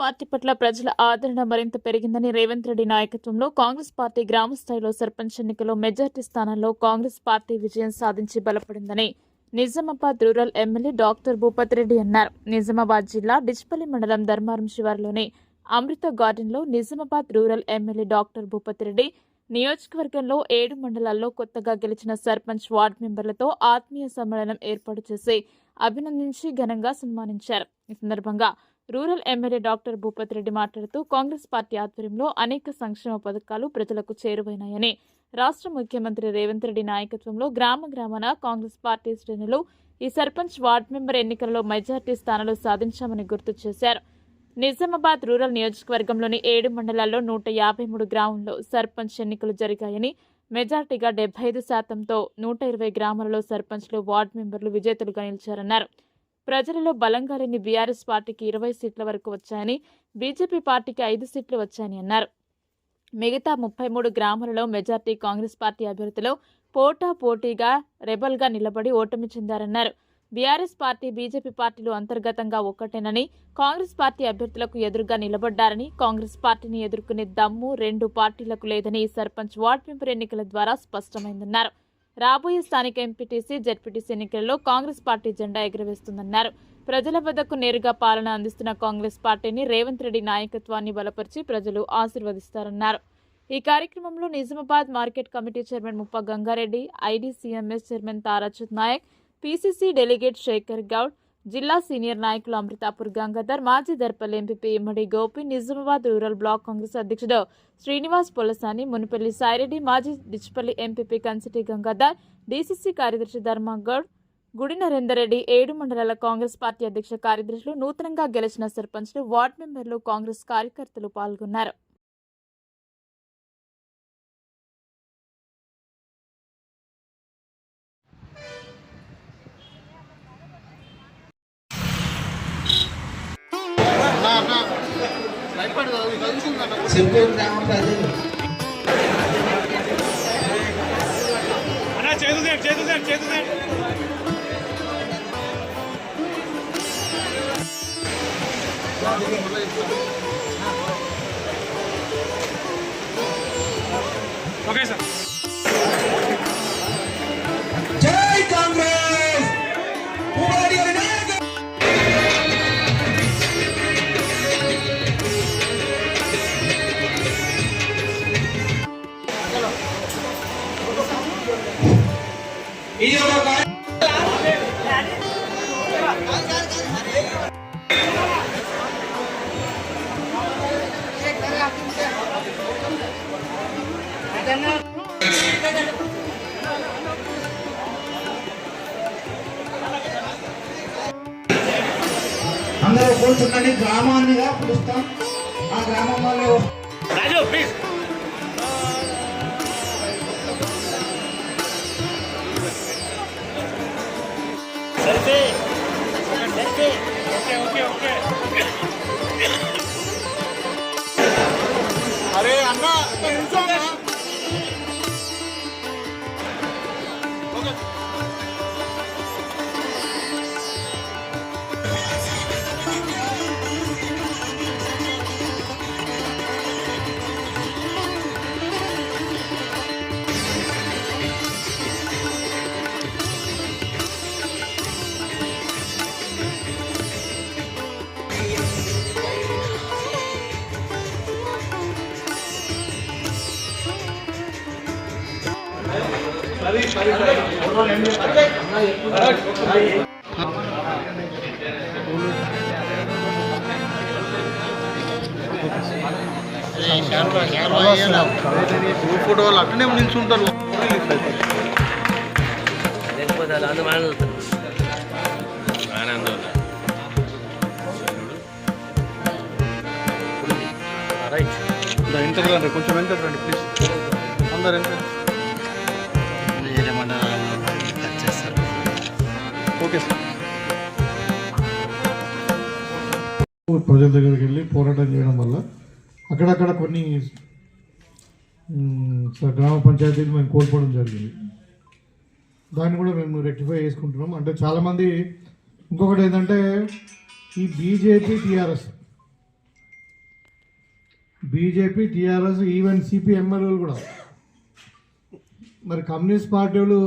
Party పట్ల ప్రజల ఆదరణ మరింత పెరిగిందని రేవంత్ రెడ్డి నాయకత్వంలో కాంగ్రెస్ పార్టీ గ్రామ స్థాయిలో సర్పంచ్ ఎన్నికలో మెజార్టీ స్థానాల్లో కాంగ్రెస్ పార్టీ విజయం సాధించి బలపడిందని Nizamabad rural MLA doctor Bhupathi Reddy అన్నారు. నిజామాబాద్ జిల్లా డిచ్పల్లి మండలం ధర్మారం శివారులోని అమృత గార్డెన్లో Nizamabad rural MLA doctor Bhupathi Reddy నియోజకవర్గంలో ఏడు మండలాల్లో కొత్తగా గెలిచిన సర్పంచ్ వార్డు మెంబర్లతో ఆత్మీయ సమ్మేళనం ఏర్పాటు చేసి అభినందించి ఘనంగా సన్మానించారు. ఈ సందర్భంగా rural MLA doctor Bhupathi Reddy మాట్లాడుతూ కాంగ్రెస్ పార్టీ ఆధ్వర్యంలో అనేక సంక్షేమ పథకాలు ప్రజలకు చేరువైనాయని. రాష్ట్ర ముఖ్యమంత్రి రేవంత్ రెడ్డి నాయకత్వంలో గ్రామ గ్రామాన కాంగ్రెస్ పార్టీ శ్రేణులు ఈ సర్పంచ్ వార్డు మెంబర్ ఎన్నికలలో మెజార్టీ స్థానాలు సాధించామని గుర్తు చేశారు. నిజామాబాద్ రూరల్ నియోజకవర్గంలోని ఏడు మండలాల్లో నూట యాభై మూడు గ్రామంలో సర్పంచ్ ఎన్నికలు జరిగాయని మెజార్టీగా డెబ్బై ఐదు శాతంతో నూట ఇరవై గ్రామాలలో సర్పంచ్లు వార్డు మెంబర్లు విజేతలుగా నిలిచారన్నారు. ప్రజలలో బలంగా లేని బీఆర్ఎస్ పార్టీకి ఇరవై సీట్ల వరకు వచ్చాయని బీజేపీ పార్టీకి ఐదు సీట్లు వచ్చాయని అన్నారు. మిగతా ముప్పై మూడు గ్రామాలలో మెజార్టీ కాంగ్రెస్ పార్టీ అభ్యర్థులు పోటా పోటీగా రెబల్గా నిలబడి ఓటమి చెందారన్నారు. బీఆర్ఎస్ పార్టీ బీజేపీ పార్టీలు అంతర్గతంగా ఒక్కటేనని కాంగ్రెస్ పార్టీ అభ్యర్థులకు ఎదురుగా నిలబడ్డారని కాంగ్రెస్ పార్టీని ఎదుర్కొనే దమ్ము రెండు పార్టీలకు లేదని సర్పంచ్ వార్డు మెంబర్ ఎన్నికల ద్వారా స్పష్టమైందన్నారు. రాబోయే స్థానిక ఎంపీటీసీ జెడ్పీటీసీ ఎన్నికల్లో కాంగ్రెస్ పార్టీ జెండా ఎగురవేస్తుందన్నారు. ప్రజల వద్దకు నేరుగా పాలన అందిస్తున్న కాంగ్రెస్ పార్టీని రేవంత్ రెడ్డి నాయకత్వాన్ని బలపరిచి ప్రజలు ఆశీర్వదిస్తారన్నారు. ఈ కార్యక్రమంలో Nizamabad market committee chairman Muppa Gangareddy IDCMS chairman Tarachand Naik PCC delegate Shekhar Goud జిల్లా సీనియర్ నాయకులు అమృతాపూర్ గంగాధర్ మాజీ Darpal MPP Immadi Gopi Nizamabad rural block Congress అధ్యక్షుడు శ్రీనివాస్ పొలసాని మునిపల్లి సాయిరెడ్డి మాజీ డిచ్పల్లి ఎంపీపీ కన్సిటీ గంగాధర్ డీసీసీ కార్యదర్శి ధర్మగౌడ్ గుడి నరేందర్ రెడ్డి ఏడు మండలాల కాంగ్రెస్ పార్టీ అధ్యక్ష కార్యదర్శులు నూతనంగా గెలిచిన సర్పంచ్లు వార్డు మెంబర్లు కాంగ్రెస్ కార్యకర్తలు పాల్గొన్నారు. సింపుల్ గ్రామం ప్రజలు అన్నా చేతు సేట్ చేతు ఓకే సార్. అందరూ గ్రామాన్నిగా పిలుస్తాం. ఆ గ్రామం వాళ్ళు రాజు ప్లీజ్ ఫోటో వాళ్ళు అట్లనే నిల్చుంటారు లేకపోతే అలా అందరూ మాట్లాడుతారు రైట్ ఇంటర్ కొంచెం ఎంత రండి ప్లీజ్ అందరు ఎంత ఓకే సార్. ప్రజల దగ్గరికి వెళ్ళి పోరాటం చేయడం వల్ల అక్కడక్కడ కొన్ని గ్రామ పంచాయతీలు మేము కోల్పోవడం జరిగింది. దాన్ని కూడా మేము రెక్టిఫై చేసుకుంటున్నాం. అంటే చాలామంది ఇంకొకటి ఏంటంటే ఈ BJP TRS. BJP TRS even సిపిఎంఎల్ఏలు కూడా. మరి కమ్యూనిస్ట్ పార్టీలు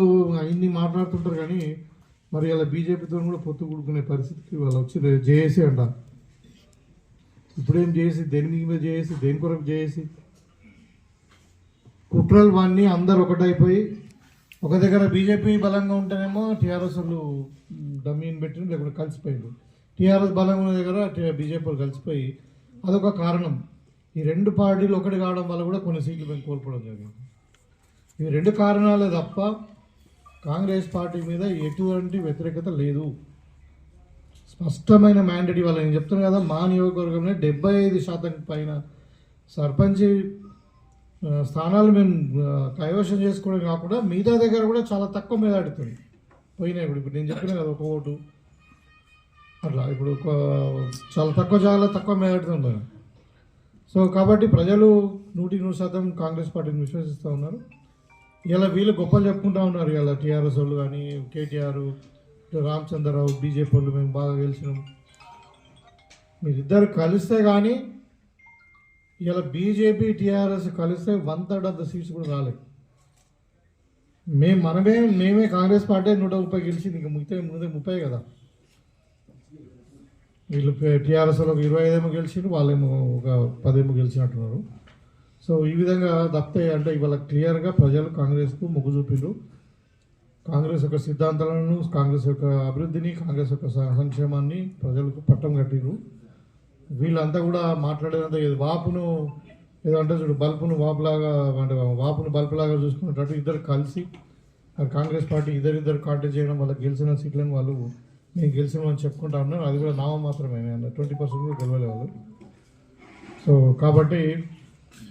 అన్ని మాట్లాడుతుంటారు కానీ మరి ఇలా బీజేపీతో కూడా పొత్తు కూడుకునే పరిస్థితికి వాళ్ళు వచ్చి జేఏసీ అంట. ఇప్పుడేం చేసి దేని మీద చేసి దేని కొరకు చేసి కుట్రలు వాడిని అందరు ఒకటైపోయి ఒక దగ్గర బీజేపీ బలంగా ఉంటేనేమో టీఆర్ఎస్ వాళ్ళు డమ్మీని పెట్టి లేకుండా కలిసిపోయింది టీఆర్ఎస్ బలంగా ఉన్న దగ్గర బీజేపీ వాళ్ళు కలిసిపోయి అదొక కారణం. ఈ రెండు పార్టీలు ఒకటి కావడం వల్ల కూడా కొన్ని సీట్లు మేము కోల్పోవడం జరిగింది. ఈ రెండు కారణాలే తప్ప కాంగ్రెస్ పార్టీ మీద ఎటువంటి వ్యతిరేకత లేదు. స్పష్టమైన మ్యాండేట్ ఇవ్వాలి. నేను చెప్తున్నాను కదా మా నియోజకవర్గంలో డెబ్బై ఐదు శాతం పైన సర్పంచ్ స్థానాలు మేము కైవశం చేసుకోవడం కాకుండా మిగతా దగ్గర కూడా చాలా తక్కువ మీద ఆడుతుంది పోయినాయి. ఇప్పుడు ఇప్పుడు నేను చెప్పిన కదా ఒక ఓటు. అట్లా ఇప్పుడు చాలా తక్కువ చాలా తక్కువ మీద ఆడుతుంది సో కాబట్టి ప్రజలు నూటి నూరు శాతం కాంగ్రెస్ పార్టీని విశ్వసిస్తూ ఉన్నారు. ఇలా వీళ్ళు గొప్పలు చెప్పుకుంటా ఉన్నారు ఇలా టీఆర్ఎస్ వాళ్ళు కానీ కేటీఆర్ రామచంద్రరావు బీజేపీ వాళ్ళు మేము బాగా గెలిచినాం. మీరిద్దరు కలిస్తే కానీ ఇలా బీజేపీ టీఆర్ఎస్ కలిస్తే one third of the seats కూడా రాలేదు. మేము మనమే మేమే కాంగ్రెస్ పార్టీ నూట ముప్పై గెలిచింది ఇంకా మిగతా ముందే ముప్పై కదా. వీళ్ళు టీఆర్ఎస్ వాళ్ళకి ఇరవై ఐదేమో గెలిచిండ్రు వాళ్ళేమో ఒక పదేమో గెలిచినట్టున్నారు. సో ఈ విధంగా తప్పితే అంటే ఇవాళ క్లియర్గా ప్రజలు కాంగ్రెస్కు మొగ్గు చూపిండ్రు కాంగ్రెస్ యొక్క సిద్ధాంతాలను కాంగ్రెస్ యొక్క అభివృద్ధిని కాంగ్రెస్ యొక్క సంక్షేమాన్ని ప్రజలకు పట్టం కట్టిరు వీళ్ళంతా కూడా మాట్లాడేదంతా వాపును ఏదో అంటే చూడు బల్పును వాపులాగా అంటే వాపును బల్పులాగా చూసుకున్నట్టు ఇద్దరు కలిసి ఆ కాంగ్రెస్ పార్టీ ఇద్దరిద్దరు కాంటాక్ట్ చేయడం వల్ల గెలిచిన సీట్లను వాళ్ళు మేము గెలిచినామని చెప్పుకుంటా ఉన్నారు. అది కూడా నామ మాత్రమే ట్వంటీ పర్సెంట్ కూడా గెలవలే వాళ్ళు సో కాబట్టి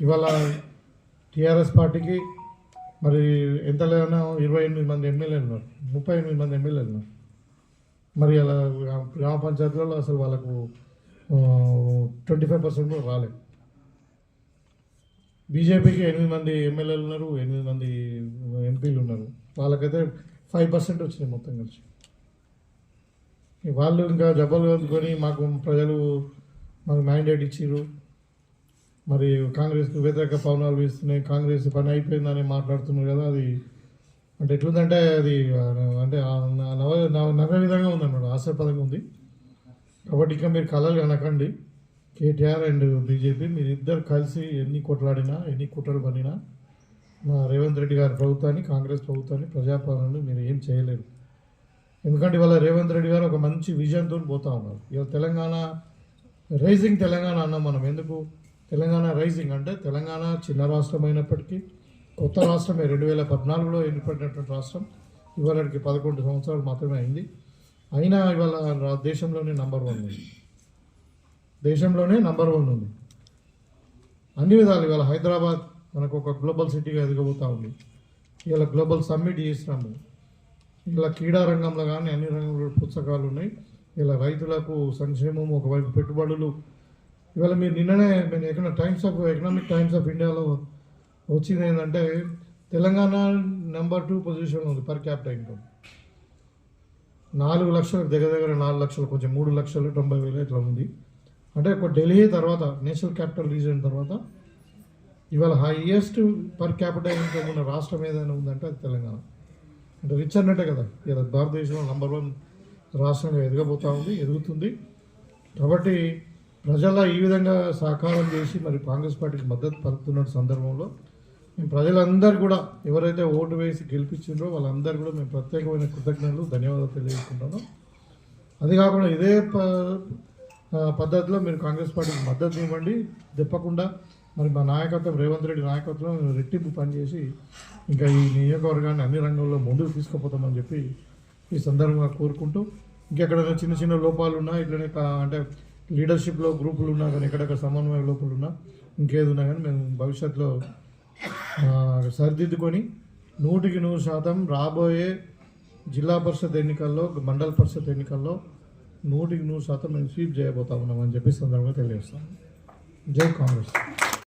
ఇవాళ టీఆర్ఎస్ పార్టీకి మరి ఎంత లేదన్నా ఇరవై ఎనిమిది మంది ఎమ్మెల్యేలు ఉన్నారు. ముప్పై ఎనిమిది మంది ఎమ్మెల్యేలు ఉన్నారు. మరి అలా గ్రామ పంచాయతీలలో అసలు వాళ్ళకు ట్వంటీ ఫైవ్ పర్సెంట్ కూడా రాలేదు. బీజేపీకి ఎనిమిది మంది ఎమ్మెల్యేలు ఉన్నారు ఎనిమిది మంది ఎంపీలు ఉన్నారు. వాళ్ళకైతే ఫైవ్ పర్సెంట్ వచ్చినాయి మొత్తం కలిసి. వాళ్ళు ఇంకా జబ్బలు అందుకొని మాకు ప్రజలు మాకు మ్యాండేట్ ఇచ్చారు మరి కాంగ్రెస్కి వ్యతిరేక పవనాలు వీస్తున్నాయి కాంగ్రెస్ పని అయిపోయిందని మాట్లాడుతున్నారు కదా అది అంటే ఎట్లుందంటే అది అంటే నవ నవ- నవ్వే విధంగా ఉందన్నమాట ఆశాపదంగా ఉంది. కాబట్టి ఇంకా మీరు కలలు కనకండి. కేటీఆర్ అండ్ బీజేపీ మీరు ఇద్దరు కలిసి ఎన్ని కొట్లాడినా ఎన్ని కుట్రలు పడినా మా రేవంత్ రెడ్డి గారి ప్రభుత్వాన్ని కాంగ్రెస్ ప్రభుత్వాన్ని ప్రజాపాలనలు మీరు ఏం చేయలేరు. ఎందుకంటే ఇవాళ రేవంత్ రెడ్డి గారు ఒక మంచి విజన్తో పోతా ఉన్నారు. ఇవాళ తెలంగాణ రైజింగ్ తెలంగాణ అన్నాం మనం ఎందుకు? తెలంగాణ రైజింగ్ అంటే తెలంగాణ చిన్న రాష్ట్రం అయినప్పటికీ కొత్త రాష్ట్రమే రెండు వేల పద్నాలుగులో ఏర్పడినటువంటి రాష్ట్రం. ఇవాళకి పదకొండు సంవత్సరాలు మాత్రమే అయింది. అయినా ఇవాళ దేశంలోనే నంబర్ వన్ ఉంది. దేశంలోనే నంబర్ వన్ ఉంది. అన్ని విధాలు ఇవాళ హైదరాబాద్ మనకు ఒక గ్లోబల్ సిటీగా ఎదగబోతూ ఉంది. ఇవాళ గ్లోబల్ సమ్మిట్ చేసినాము. ఇలా క్రీడా రంగంలో కానీ అన్ని రంగంలో పుస్తకాలు ఉన్నాయి. ఇలా రైతులకు సంక్షేమం ఒకవైపు పెట్టుబడులు ఇవాళ మీరు నిన్ననే నేను ఎక్కడ Times of Economic Times of ఇండియాలో వచ్చింది ఏంటంటే తెలంగాణ నెంబర్ టూ పొజిషన్లో ఉంది పర్ క్యాపిటల్ ఇన్కమ్ నాలుగు లక్షలు దగ్గర దగ్గర నాలుగు లక్షలు కొంచెం మూడు లక్షలు తొంభై వేలు ఇట్లా ఉంది. అంటే ఒక ఢిల్లీ తర్వాత నేషనల్ క్యాపిటల్ రీజన్ తర్వాత ఇవాళ హైయెస్ట్ పర్ క్యాపిటల్ ఇన్కమ్ ఉన్న రాష్ట్రం ఏదైనా ఉందంటే అది తెలంగాణ. అంటే రిచ్ అన్నట్టే కదా. ఇలా భారతదేశంలో నంబర్ వన్ రాష్ట్రంగా ఎదగబోతూ ఉంది ఎదుగుతుంది. కాబట్టి ప్రజల ఈ విధంగా సహకారం చేసి మరి కాంగ్రెస్ పార్టీకి మద్దతు పలుకుతున్న సందర్భంలో మేము ప్రజలందరూ కూడా ఎవరైతే ఓటు వేసి గెలిపించిండ్రో వాళ్ళందరూ కూడా మేము ప్రత్యేకమైన కృతజ్ఞతలు ధన్యవాదాలు తెలియజేసుకుంటాను అది కాకుండా ఇదే ప- పద్ధతిలో మీరు కాంగ్రెస్ పార్టీకి మద్దతు ఇవ్వండి. తప్పకుండా మరి మా నాయకత్వం రేవంత్ రెడ్డి నాయకత్వం రెట్టింపు పనిచేసి ఇంకా ఈ నియోజకవర్గాన్ని అన్ని రంగంలో ముందుకు తీసుకుపోతామని చెప్పి ఈ సందర్భంగా కోరుకుంటూ ఇంకెక్కడైనా చిన్న చిన్న లోపాలు ఉన్నా ఇట్లనే అంటే లీడర్షిప్లో గ్రూపులు ఉన్నా కానీ ఎక్కడెక్కడ సమన్వయ లోపులు ఉన్నా ఇంకేది ఉన్నా కానీ మేము భవిష్యత్తులో సరిదిద్దుకొని నూటికి నూరు శాతం రాబోయే జిల్లా పరిషత్ ఎన్నికల్లో మండల పరిషత్ ఎన్నికల్లో నూటికి నూరు శాతం మేము స్వీప్ చేయబోతా ఉన్నామని చెప్పి సందర్భంగా తెలియజేస్తాం జై కాంగ్రెస్.